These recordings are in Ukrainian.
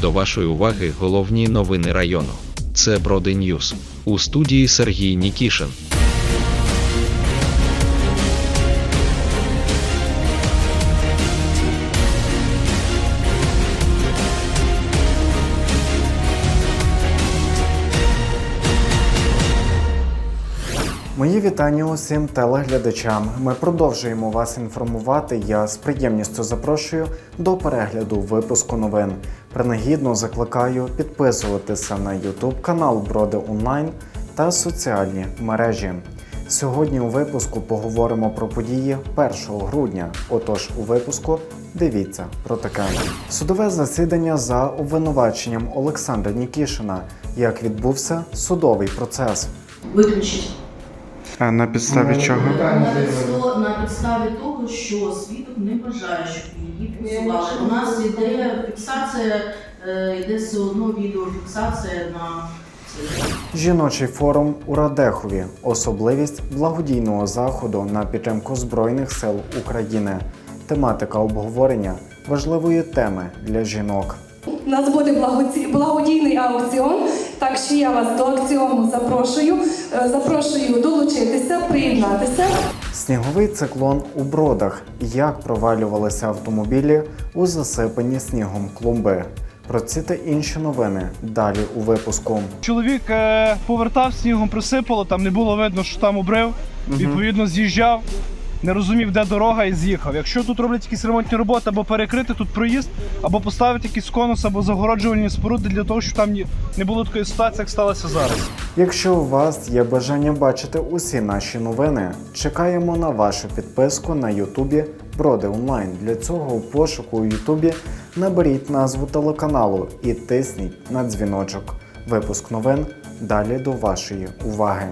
До вашої уваги головні новини району. Це Броди Ньюс. У студії Сергій Нікішин. Мої вітання усім телеглядачам. Ми продовжуємо вас інформувати. Я з приємністю запрошую до перегляду випуску новин. Принагідно закликаю підписуватися на YouTube канал Броди Онлайн та соціальні мережі. Сьогодні у випуску поговоримо про події 1 грудня. Отож, у випуску дивіться про таке судове засідання за обвинуваченням Олександра Нікішина. Як відбувся судовий процес? Виключить. А на підставі чого? На підставі того, що свідок не бажає, щоб її фіксували. У нас йде фіксація, е, йде все одно відеофіксація на. Жіночий форум у Радехові. Особливість благодійного заходу на підтримку Збройних сил України. Тематика обговорення важливої теми для жінок. У нас буде благодійний аукціон, так що я вас до аукціону запрошую. Е, Запрошую долучитися, приєднатися. Сніговий циклон у бродах. Як провалювалися автомобілі у засипані снігом клумби. Про ці та інші новини далі у випуску. Чоловік е, повертав снігом, присипало, там не було видно, що там обрив. Відповідно, з'їжджав, не розумів, де дорога, і з'їхав. Якщо тут роблять якісь ремонтні роботи, або перекрити тут проїзд, або поставити якийсь конус, або загороджувальні споруди для того, щоб там не було такої ситуації, як сталося зараз. Якщо у вас є бажання бачити усі наші новини, чекаємо на вашу підписку на Ютубі Броди Онлайн. Для цього у пошуку у Ютубі наберіть назву телеканалу і тисніть на дзвіночок. Випуск новин далі до вашої уваги.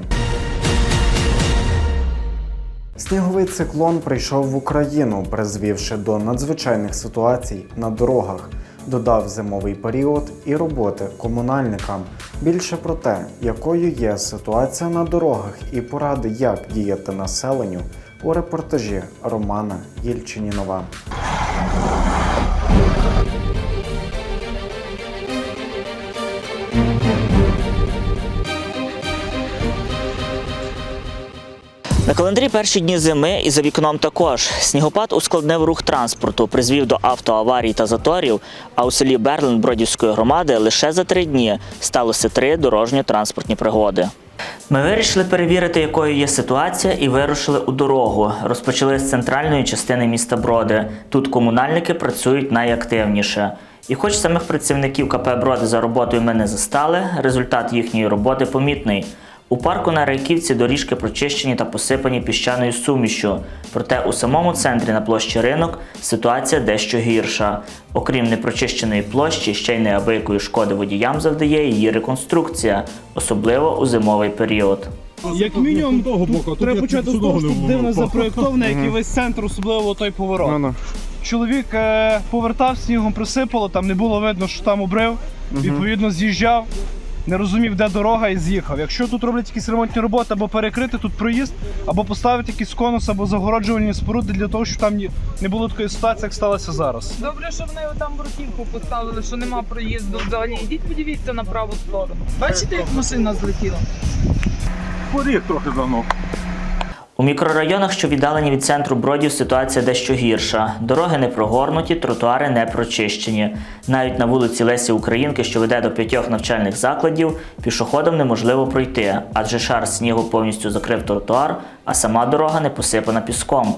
Сніговий циклон прийшов в Україну, призвівши до надзвичайних ситуацій на дорогах. Додав зимовий період і роботи комунальникам. Більше про те, якою є ситуація на дорогах і поради, як діяти населенню, у репортажі Романа Єльчинінова. На календарі перші дні зими і за вікном також. Снігопад ускладнив рух транспорту, призвів до автоаварій та заторів, а у селі Берлин Бродівської громади лише за три дні сталося три дорожньо-транспортні пригоди. Ми вирішили перевірити, якою є ситуація, і вирушили у дорогу. Розпочали з центральної частини міста Броди. Тут комунальники працюють найактивніше. І хоч самих працівників КП Броди за роботою ми не застали, результат їхньої роботи помітний. У парку на Райківці доріжки прочищені та посипані піщаною сумішю. Проте у самому центрі на площі ринок ситуація дещо гірша. Окрім непрочищеної площі, ще й неабиякої шкоди водіям завдає її реконструкція, особливо у зимовий період. Як мінімум, того боку, треба почати з того, що дивно вмовив. запроєктоване, як і весь центр, особливо той поворот. Чоловік е, повертав снігом, присипало, там не було видно, що там обрив. Відповідно, з'їжджав, не розумів, де дорога, і з'їхав. Якщо тут роблять якісь ремонтні роботи, або перекрити тут проїзд, або поставити якийсь конус, або загороджувальні споруди для того, щоб там не було такої ситуації, як сталося зараз. Добре, що вони там бруківку поставили, що нема проїзду взагалі. Ідіть подивіться на праву сторону. Бачите, як машина злетіла? Поріг трохи загнув. У мікрорайонах, що віддалені від центру бродів, ситуація дещо гірша. Дороги не прогорнуті, тротуари не прочищені. Навіть на вулиці Лесі Українки, що веде до п'ятьох навчальних закладів, пішоходам неможливо пройти, адже шар снігу повністю закрив тротуар, а сама дорога не посипана піском.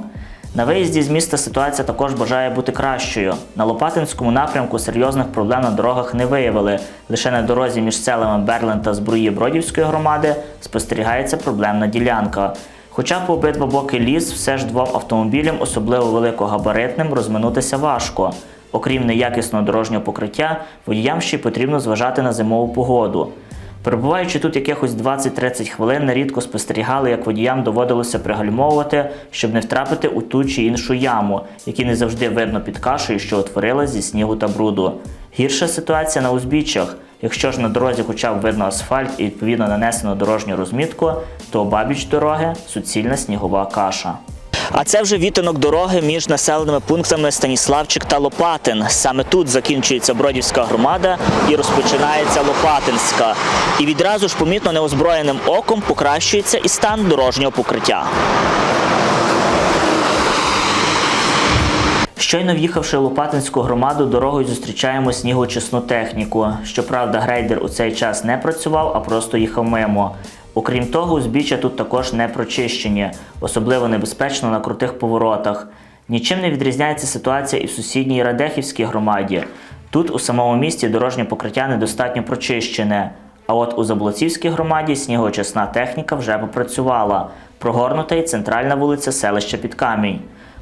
На виїзді з міста ситуація також бажає бути кращою. На Лопатинському напрямку серйозних проблем на дорогах не виявили. Лише на дорозі між селами Берлин та Збруї Бродівської громади спостерігається проблемна ділянка. Хоча по обидва боки ліс, все ж двом автомобілям, особливо великогабаритним, розминутися важко. Окрім неякісного дорожнього покриття, водіям ще потрібно зважати на зимову погоду. Перебуваючи тут якихось 20-30 хвилин, нерідко спостерігали, як водіям доводилося пригальмовувати, щоб не втрапити у ту чи іншу яму, які не завжди видно під кашею, що утворилась зі снігу та бруду. Гірша ситуація на узбіччях. Якщо ж на дорозі хоча б видно асфальт і відповідно нанесено дорожню розмітку, то обабіч дороги суцільна снігова каша. А це вже відтинок дороги між населеними пунктами Станіславчик та Лопатин. Саме тут закінчується Бродівська громада і розпочинається Лопатинська. І відразу ж помітно неозброєним оком покращується і стан дорожнього покриття. Щойно в'їхавши в Лопатинську громаду, дорогою зустрічаємо снігоочисну техніку. Щоправда, грейдер у цей час не працював, а просто їхав мимо. Окрім того, узбіччя тут також не прочищені, особливо небезпечно на крутих поворотах. Нічим не відрізняється ситуація і в сусідній Радехівській громаді. Тут у самому місті дорожнє покриття недостатньо прочищене. А от у Заблоцівській громаді снігоочисна техніка вже попрацювала. Прогорнута й центральна вулиця селища Підкамінь.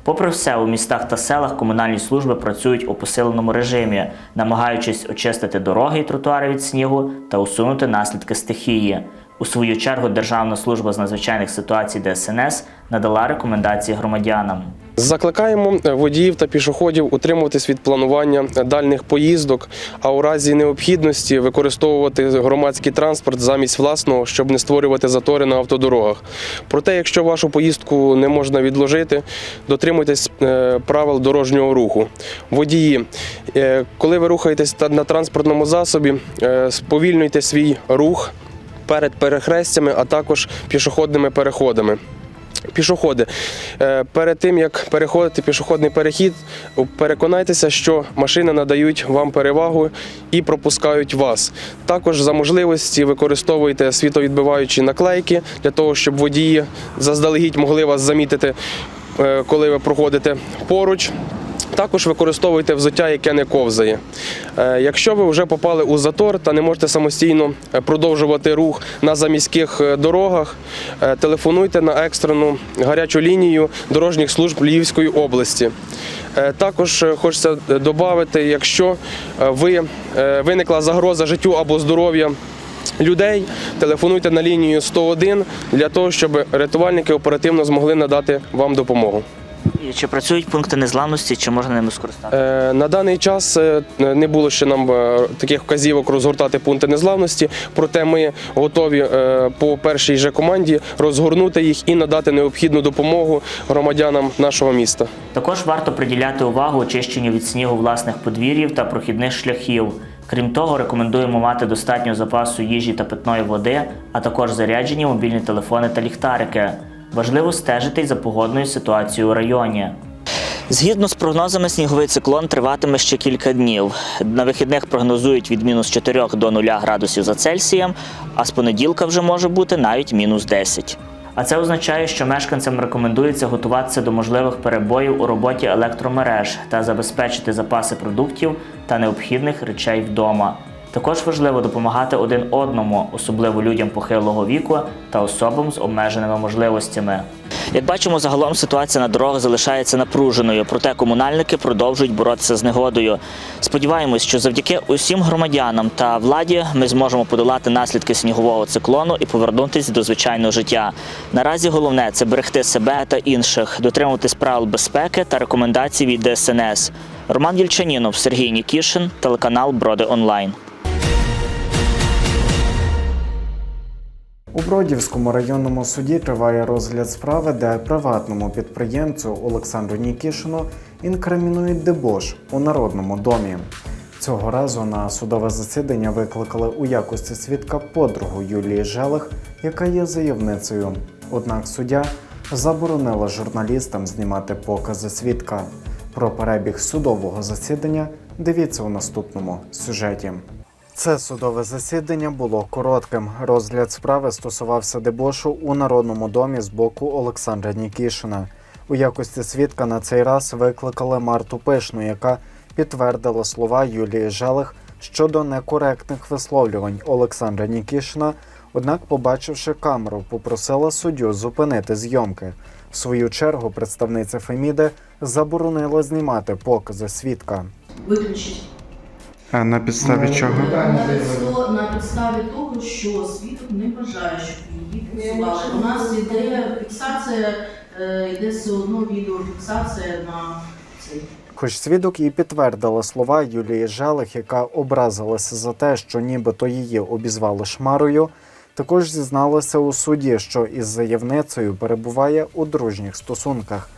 Попри все, у містах та селах комунальні служби працюють у посиленому режимі, намагаючись очистити дороги і тротуари від снігу та усунути наслідки стихії. У свою чергу Державна служба з надзвичайних ситуацій ДСНС надала рекомендації громадянам. Закликаємо е, водіїв та пішоходів утримуватись від планування дальних поїздок, а у разі необхідності використовувати громадський транспорт замість власного, щоб не створювати затори на автодорогах. Проте, якщо вашу поїздку не можна відложити, дотримуйтесь е, правил дорожнього руху. Водії, е, коли ви рухаєтесь на транспортному засобі, сповільнюйте свій рух перед перехрестями, а також пішохідними переходами. Пішоходи, Е, перед тим як переходити пішохідний перехід, переконайтеся, що машини надають вам перевагу і пропускають вас. Також за можливості використовуйте світовідбиваючі наклейки для того, щоб водії заздалегідь могли вас замітити, коли ви проходите поруч. Також використовуйте взуття, яке не ковзає. Е, Якщо ви вже попали у затор та не можете самостійно е, продовжувати рух на заміських е, дорогах, е, телефонуйте на екстрену гарячу лінію дорожніх служб Львівської області. Е, Також е, хочеться додати, якщо е, ви е, виникла загроза життю або здоров'я людей, телефонуйте на лінію 101 для того, щоб рятувальники оперативно змогли надати вам допомогу. І чи працюють пункти незламності, чи можна ними скористатися? Е, На даний час е, не було ще нам е, таких вказівок розгортати пункти незглавності, проте ми готові е, по першій же команді розгорнути їх і надати необхідну допомогу громадянам нашого міста. Також варто приділяти увагу очищенню від снігу власних подвір'їв та прохідних шляхів. Крім того, рекомендуємо мати достатньо запасу їжі та питної води, а також заряджені мобільні телефони та ліхтарики. Важливо стежити й за погодною ситуацією у районі. Згідно з прогнозами, сніговий циклон триватиме ще кілька днів. На вихідних прогнозують від мінус 4 до 0 градусів за Цельсієм, а з понеділка вже може бути навіть мінус 10. А це означає, що мешканцям рекомендується готуватися до можливих перебоїв у роботі електромереж та забезпечити запаси продуктів та необхідних речей вдома. Також важливо допомагати один одному, особливо людям похилого віку та особам з обмеженими можливостями. Як бачимо, загалом ситуація на дорогах залишається напруженою, проте комунальники продовжують боротися з негодою. Сподіваємось, що завдяки усім громадянам та владі ми зможемо подолати наслідки снігового циклону і повернутися до звичайного життя. Наразі головне це берегти себе та інших, дотримуватись правил безпеки та рекомендацій від ДСНС. Роман Єльчанінов, Сергій Нікішин, телеканал Броди Онлайн. У Бродівському районному суді триває розгляд справи, де приватному підприємцю Олександру Нікішину інкримінують дебош у народному домі. Цього разу на судове засідання викликали у якості свідка подругу Юлії Желих, яка є заявницею. Однак суддя заборонила журналістам знімати покази свідка. Про перебіг судового засідання дивіться у наступному сюжеті. Це судове засідання було коротким. Розгляд справи стосувався дебошу у народному домі з боку Олександра Нікішина. У якості свідка на цей раз викликали Марту Пишну, яка підтвердила слова Юлії Желих щодо некоректних висловлювань Олександра Нікішина. Однак, побачивши камеру, попросила суддю зупинити зйомки. В свою чергу представниця Феміди заборонила знімати покази свідка. Виключить. А на підставі чого? На підставі, того, що свідок не бажає, щоб її фіксували. У нас іде фіксація, е, йде все одно відеофіксація на цей. Хоч свідок і підтвердила слова Юлії Желих, яка образилася за те, що нібито її обізвали шмарою, також зізналася у суді, що із заявницею перебуває у дружніх стосунках.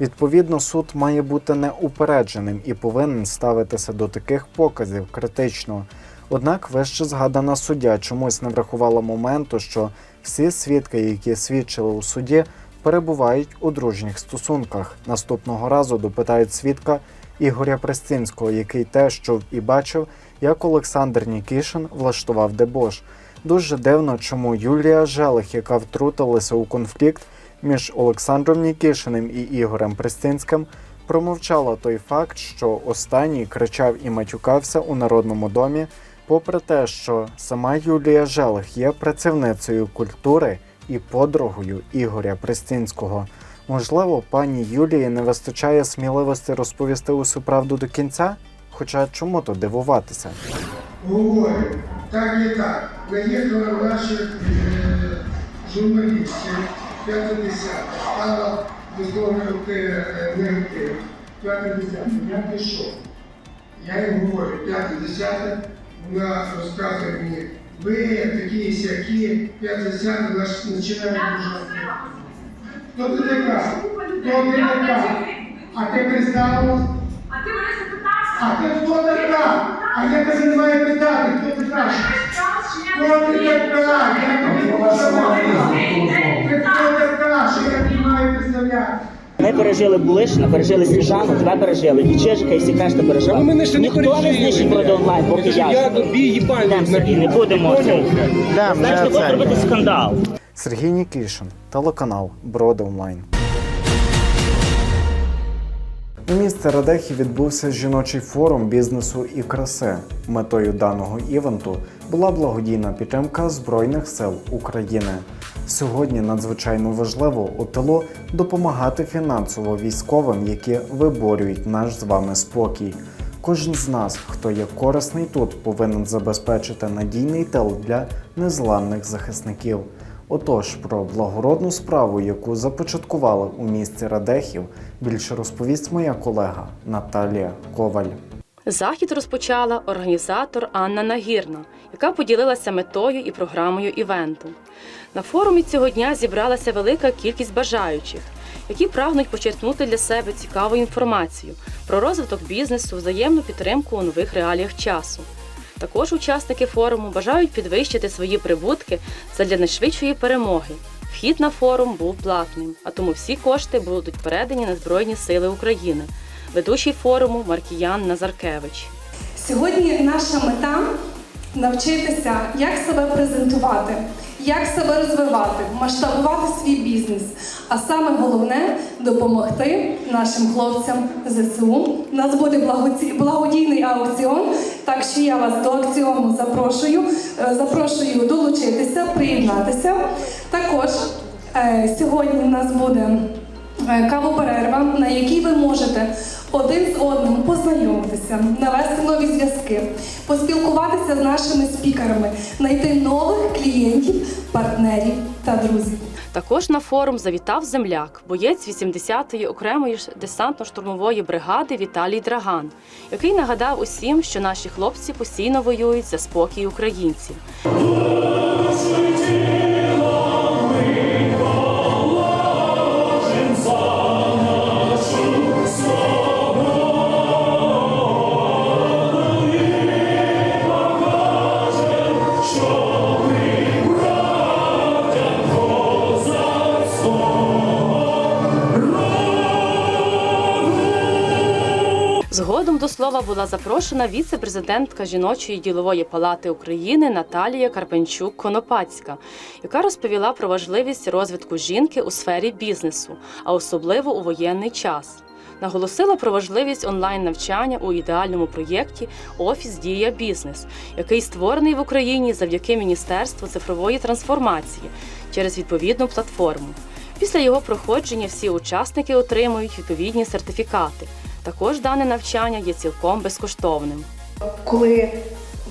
Відповідно, суд має бути неупередженим і повинен ставитися до таких показів критично. Однак вище згадана суддя чомусь не врахувала моменту, що всі свідки, які свідчили у суді, перебувають у дружніх стосунках. Наступного разу допитають свідка Ігоря Престинського, який теж чув і бачив, як Олександр Нікішин влаштував дебош. Дуже дивно, чому Юлія Желих, яка втрутилася у конфлікт між Олександром Нікішиним і Ігорем Престинським, промовчала той факт, що останній кричав і матюкався у народному домі, попри те, що сама Юлія Желих є працівницею культури і подругою Ігоря Престинського. Можливо, пані Юлії не вистачає сміливості розповісти усю правду до кінця? Хоча чому то дивуватися? говорю, так і так. Наїхали наших е, журналістів 50, стало висловлювати е, негатив. 50, я пішов. Я їм говорю, 50, вона розказує мені, ви такі сякі, 50, наш починає дуже. Хто ти така? Хто ти така? А ти представилась? А ти мене запитався? А ти хто така? А я тебе не маю питати, хто ти така? Хто ти така? Я тобі поставила. Ти хто така, що я тобі маю представляти? Ми пережили Булишина, пережили Сніжану, тебе пережили, і Чижика, і всі решта пережили. Але ми ще не Ніхто не пережили. знищить проти онлайн, поки я. Я тобі їбальник собі, не будемо. Знаєш, не будемо робити скандал. Сергій Нікішин, телеканал Броди Онлайн. У місті Радехів відбувся жіночий форум бізнесу і краси. Метою даного івенту була благодійна підтримка Збройних сил України. Сьогодні надзвичайно важливо у тилу допомагати фінансово військовим, які виборюють наш з вами спокій. Кожен з нас, хто є корисний тут, повинен забезпечити надійний тил для незламних захисників. Отож, про благородну справу, яку започаткували у місті Радехів, більше розповість моя колега Наталія Коваль. Захід розпочала організатор Анна Нагірна, яка поділилася метою і програмою івенту. На форумі цього дня зібралася велика кількість бажаючих, які прагнуть почерпнути для себе цікаву інформацію про розвиток бізнесу, взаємну підтримку у нових реаліях часу. Також учасники форуму бажають підвищити свої прибутки задля найшвидшої перемоги. Вхід на форум був платним, а тому всі кошти будуть передані на Збройні Сили України. Ведучий форуму Маркіян Назаркевич. Сьогодні наша мета навчитися, як себе презентувати, як себе розвивати, масштабувати свій бізнес. А саме головне допомогти нашим хлопцям ЗСУ. У нас буде благоді- благодійний аукціон, так що я вас до аукціону запрошую. Е, Запрошую долучитися, приєднатися. Також е, сьогодні в нас буде е, кавоперерва, на якій ви можете один з одним познайомитися, навести нові зв'язки, поспілкуватися з нашими спікерами, знайти нових клієнтів, партнерів та друзів. Також на форум завітав земляк, боєць 80-ї окремої десантно-штурмової бригади Віталій Драган, який нагадав усім, що наші хлопці постійно воюють за спокій українців. До слова була запрошена віце-президентка жіночої ділової палати України Наталія Карпенчук Конопацька, яка розповіла про важливість розвитку жінки у сфері бізнесу, а особливо у воєнний час. Наголосила про важливість онлайн-навчання у ідеальному проєкті Офіс Дія Бізнес, який створений в Україні завдяки Міністерству цифрової трансформації через відповідну платформу. Після його проходження всі учасники отримують відповідні сертифікати. Також дане навчання є цілком безкоштовним. коли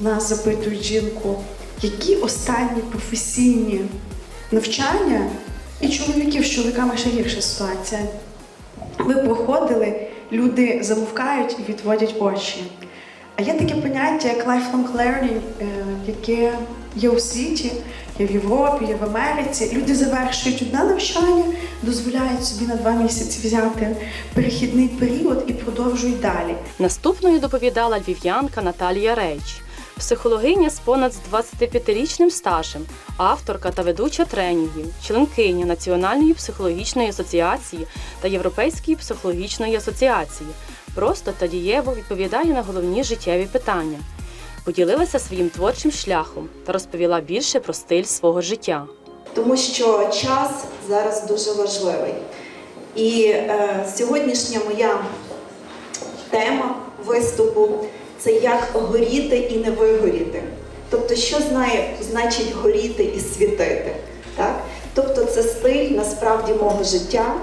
нас запитують жінку, які останні професійні навчання, і чоловіків з чоловіками ще гірша ситуація. Ви проходили, люди замовкають і відводять очі. А є таке поняття як lifelong learning, е, яке є у світі, є в Європі, є в Америці. Люди завершують одне навчання, дозволяють собі на два місяці взяти перехідний період і продовжують далі. Наступною доповідала львів'янка Наталія Рейч, психологиня з понад 25-річним стажем, авторка та ведуча тренінгів, членкиня Національної психологічної асоціації та Європейської психологічної асоціації. Просто та дієво відповідає на головні життєві питання. Поділилася своїм творчим шляхом та розповіла більше про стиль свого життя. тому що час зараз дуже важливий. І е, сьогоднішня моя тема виступу це як горіти і не вигоріти. Тобто, що знає, значить горіти і світити. Так? Тобто це стиль насправді мого життя.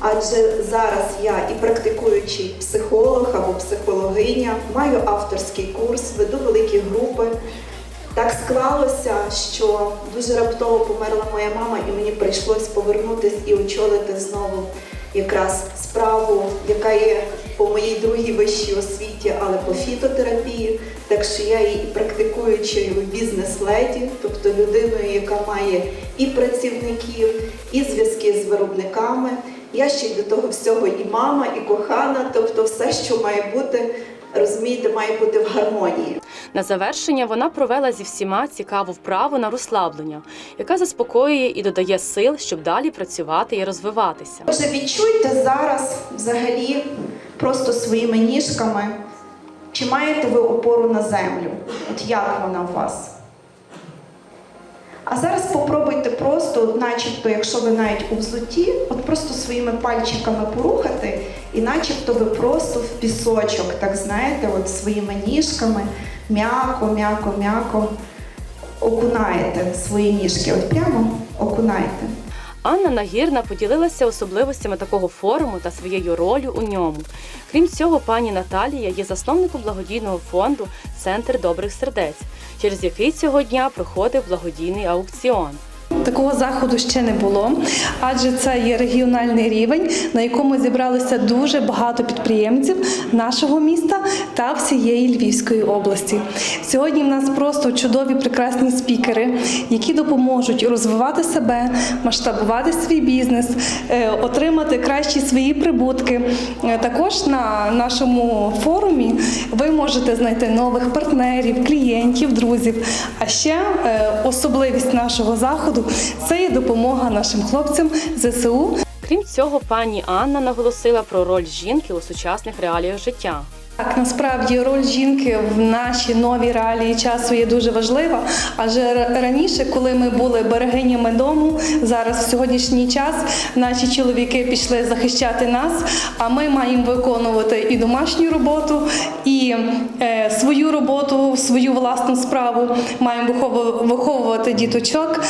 Адже зараз я і практикуючий психолог або психологиня, маю авторський курс, веду великі групи. Так склалося, що дуже раптово померла моя мама, і мені прийшлось повернутися і очолити знову якраз справу, яка є по моїй другій вищій освіті, але по фітотерапії. Так що я є і практикуючою бізнес-леді, тобто людиною, яка має і працівників, і зв'язки з виробниками. Я ще й до того всього і мама, і кохана, тобто все, що має бути, розумієте, має бути в гармонії. На завершення вона провела зі всіма цікаву вправу на розслаблення, яка заспокоює і додає сил, щоб далі працювати і розвиватися. Отже, відчуйте зараз взагалі просто своїми ніжками, чи маєте ви опору на землю? От як вона у вас? А зараз попробуйте просто, от начебто, якщо ви навіть у взуті, от просто своїми пальчиками порухати, і начебто ви просто в пісочок, так знаєте, от своїми ніжками м'яко, м'яко, м'яко окунаєте свої ніжки. От прямо окунаєте. Анна Нагірна поділилася особливостями такого форуму та своєю ролью у ньому. Крім цього, пані Наталія є засновником благодійного фонду Центр добрих сердець, через який цього дня проходив благодійний аукціон. Такого заходу ще не було, адже це є регіональний рівень, на якому зібралося дуже багато підприємців нашого міста та всієї Львівської області. Сьогодні в нас просто чудові прекрасні спікери, які допоможуть розвивати себе, масштабувати свій бізнес, е, отримати кращі свої прибутки. Е, Також на нашому форумі ви можете знайти нових партнерів, клієнтів, друзів. А ще е, особливість нашого заходу це є допомога нашим хлопцям ЗСУ. Крім цього, пані Анна наголосила про роль жінки у сучасних реаліях життя. Так, насправді роль жінки в нашій новій реалії часу є дуже важлива. Адже раніше, коли ми були берегинями дому, зараз в сьогоднішній час наші чоловіки пішли захищати нас, а ми маємо виконувати і домашню роботу, і е, свою роботу, свою власну справу. Маємо виховувати діточок.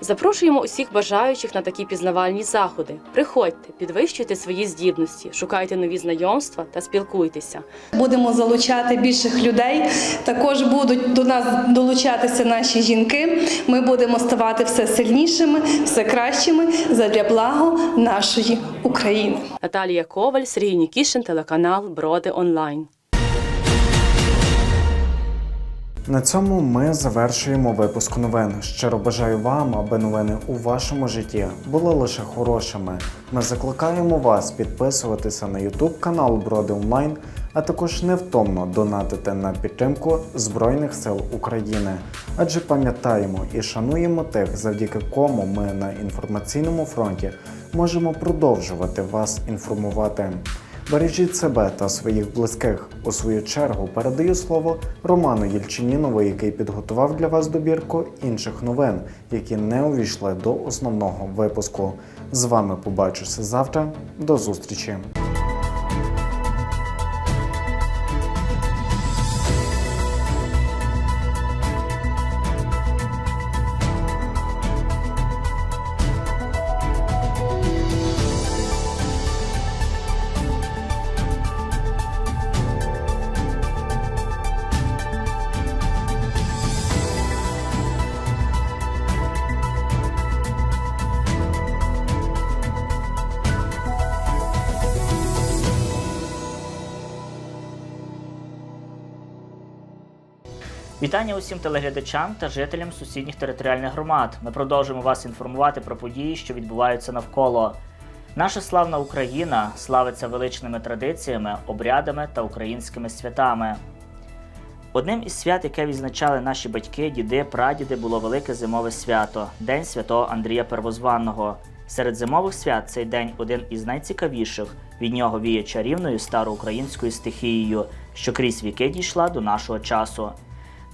Запрошуємо усіх бажаючих на такі пізнавальні заходи. Приходьте, підвищуйте свої здібності, шукайте нові знайомства та спілкуйтеся. Будемо залучати більших людей. Також будуть до нас долучатися наші жінки. Ми будемо ставати все сильнішими, все кращими задля благо нашої України. Наталія Коваль, Сергій Нікішин, телеканал Броди Онлайн. На цьому ми завершуємо випуск новин. Щиро бажаю вам, аби новини у вашому житті були лише хорошими. Ми закликаємо вас підписуватися на YouTube канал Броди Онлайн, а також невтомно донатити на підтримку Збройних сил України. Адже пам'ятаємо і шануємо тих, завдяки кому ми на інформаційному фронті можемо продовжувати вас інформувати. Бережіть себе та своїх близьких. У свою чергу передаю слово Роману Єльчинінову, який підготував для вас добірку інших новин, які не увійшли до основного випуску. З вами побачуся завтра. До зустрічі! Вітання усім телеглядачам та жителям сусідніх територіальних громад. Ми продовжуємо вас інформувати про події, що відбуваються навколо. Наша славна Україна славиться величними традиціями, обрядами та українськими святами. Одним із свят, яке відзначали наші батьки, діди, прадіди, було велике зимове свято День святого Андрія Первозванного. Серед зимових свят цей день один із найцікавіших. Від нього віє чарівною староукраїнською стихією, що крізь віки дійшла до нашого часу.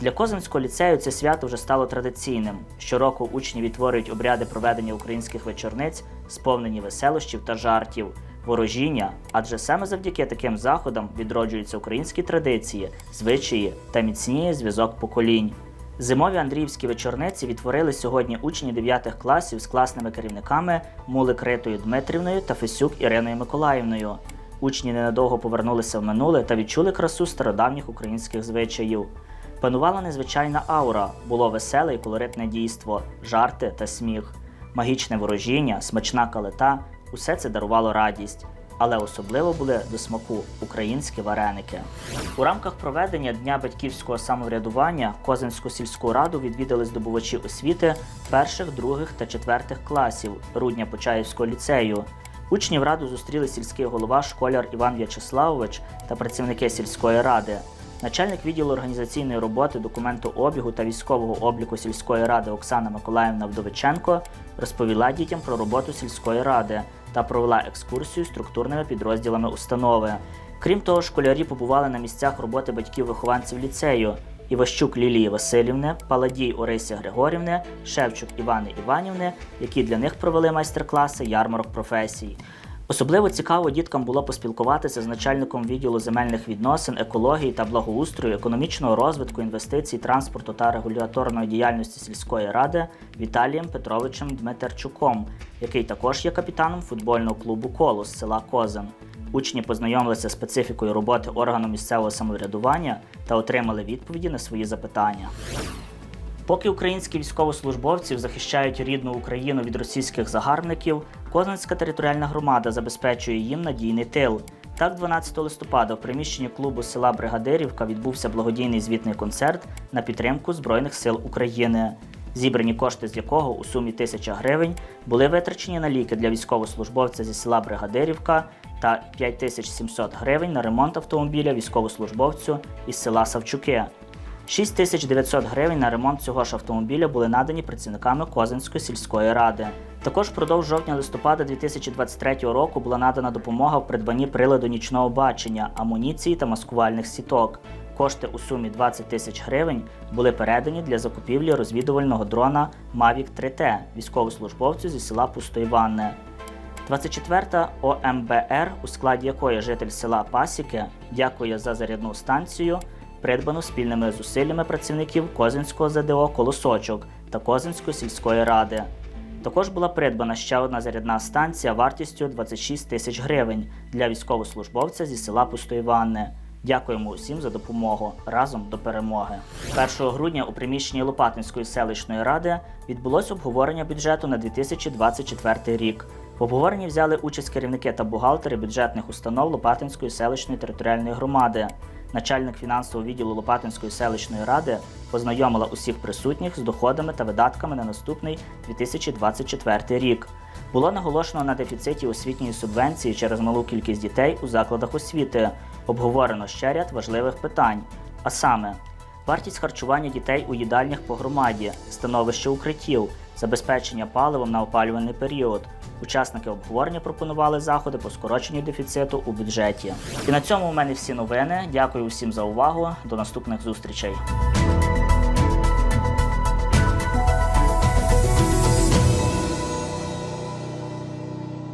Для Козинського ліцею це свято вже стало традиційним. Щороку учні відтворюють обряди проведення українських вечорниць, сповнені веселощів та жартів, ворожіння, адже саме завдяки таким заходам відроджуються українські традиції, звичаї та міцніє зв'язок поколінь. Зимові Андріївські вечорниці відтворили сьогодні учні 9 класів з класними керівниками Мулик Ритою Дмитрівною та Фесюк Іриною Миколаївною. Учні ненадовго повернулися в минуле та відчули красу стародавніх українських звичаїв. Панувала незвичайна аура, було веселе і колоритне дійство, жарти та сміх, магічне ворожіння, смачна калита усе це дарувало радість. Але особливо були до смаку українські вареники. У рамках проведення Дня батьківського самоврядування Козинську сільську раду відвідали здобувачі освіти перших, других та четвертих класів Рудня Почаївського ліцею. Учнів раду зустріли сільський голова школяр Іван В'ячеславович та працівники сільської ради. Начальник відділу організаційної роботи, документообігу та військового обліку сільської ради Оксана Миколаївна Вдовиченко розповіла дітям про роботу сільської ради та провела екскурсію структурними підрозділами установи. Крім того, школярі побували на місцях роботи батьків-вихованців ліцею Іващук Лілії Васильівни, Паладій Орисі Григорівни, Шевчук Івани Іванівни, які для них провели майстер-класи ярмарок професій. Особливо цікаво діткам було поспілкуватися з начальником відділу земельних відносин, екології та благоустрою, економічного розвитку, інвестицій, транспорту та регуляторної діяльності сільської ради Віталієм Петровичем Дмитерчуком, який також є капітаном футбольного клубу Колос села Козин. Учні познайомилися з специфікою роботи органу місцевого самоврядування та отримали відповіді на свої запитання. Поки українські військовослужбовці захищають рідну Україну від російських загарбників, Козинська територіальна громада забезпечує їм надійний тил. Так, 12 листопада в приміщенні клубу села Бригадирівка відбувся благодійний звітний концерт на підтримку Збройних сил України. Зібрані кошти з якого у сумі 1000 гривень були витрачені на ліки для військовослужбовця зі села Бригадирівка та 5700 гривень на ремонт автомобіля військовослужбовцю із села Савчуки. 6900 гривень на ремонт цього ж автомобіля були надані працівниками Козинської сільської ради. Також впродовж жовтня-листопада 2023 року була надана допомога в придбанні приладу нічного бачення, амуніції та маскувальних сіток. Кошти у сумі 20 тисяч гривень були передані для закупівлі розвідувального дрона Mavic 3T військовослужбовцю зі села Пустоїванне. 24-та ОМБР, у складі якої житель села Пасіки, дякує за зарядну станцію, придбану спільними зусиллями працівників Козинського ЗДО Колосочок та Козинської сільської ради. Також була придбана ще одна зарядна станція вартістю 26 тисяч гривень для військовослужбовця зі села Пустоїванне. Дякуємо усім за допомогу разом до перемоги. 1 грудня у приміщенні Лопатинської селищної ради відбулось обговорення бюджету на 2024 рік. В обговоренні взяли участь керівники та бухгалтери бюджетних установ Лопатинської селищної територіальної громади. Начальник фінансового відділу Лопатинської селищної ради познайомила усіх присутніх з доходами та видатками на наступний 2024 рік. Було наголошено на дефіциті освітньої субвенції через малу кількість дітей у закладах освіти. Обговорено ще ряд важливих питань, а саме вартість харчування дітей у їдальнях по громаді, становище укриттів, забезпечення паливом на опалювальний період. Учасники обговорення пропонували заходи по скороченню дефіциту у бюджеті. І на цьому у мене всі новини. Дякую всім за увагу. До наступних зустрічей.